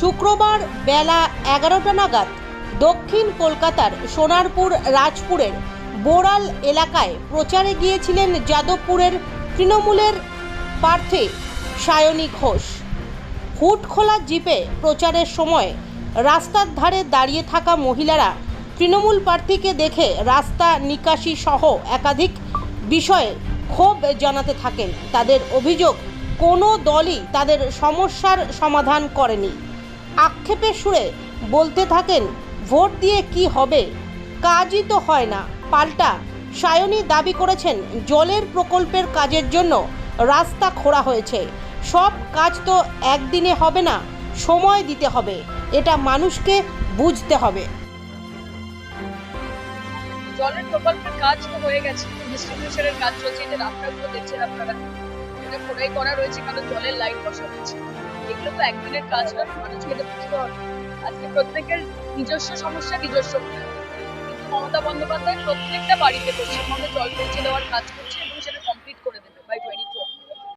শুক্রবার বেলা এগারোটা নাগাদ দক্ষিণ কলকাতার সোনারপুর রাজপুরের বোরাল এলাকায় প্রচারে গিয়েছিলেন যাদবপুরের তৃণমূলের প্রার্থী সায়নী ঘোষ। হুট খোলা জিপে প্রচারের সময় রাস্তার ধারে দাঁড়িয়ে থাকা মহিলারা তৃণমূল প্রার্থীকে দেখে রাস্তা নিকাশি সহ একাধিক বিষয়ে ক্ষোভ জানাতে থাকেন। তাদের অভিযোগ, কোনো দলই তাদের সমস্যার সমাধান করেনি। আক্ষেপের সুরে বলতে থাকেন, ভোট দিয়ে কি হবে? কাজই তো হয় না। পাল্টা সায়নী দাবি করেছেন, জলের প্রকল্পের কাজের জন্য রাস্তা খোঁড়া হয়েছে। সব কাজ তো একদিনে হবে না, সময় দিতে হবে। এটা মানুষকে বুঝতে হবে। জলের প্রকল্পের কাজ তো হয়ে গেছে ডিস্ট্রিবিউশনের কাজ চলছে, এটা রাস্তাগুলো দেখছেন আপনারা? এটা খোদাই করা রয়েছে, কারণ জলের লাইন বসা হচ্ছে এগুলো তো একদিনের কাজ না মানুষকে এটা বুঝতে হবে। আজকে প্রত্যেকের নিজস্ব সমস্যা, নিজস্ব কিন্তু মমতা বন্দ্যোপাধ্যায় প্রত্যেকটা বাড়িতে পশ্চিমবঙ্গে জল পৌঁছে দেওয়ার কাজ করছে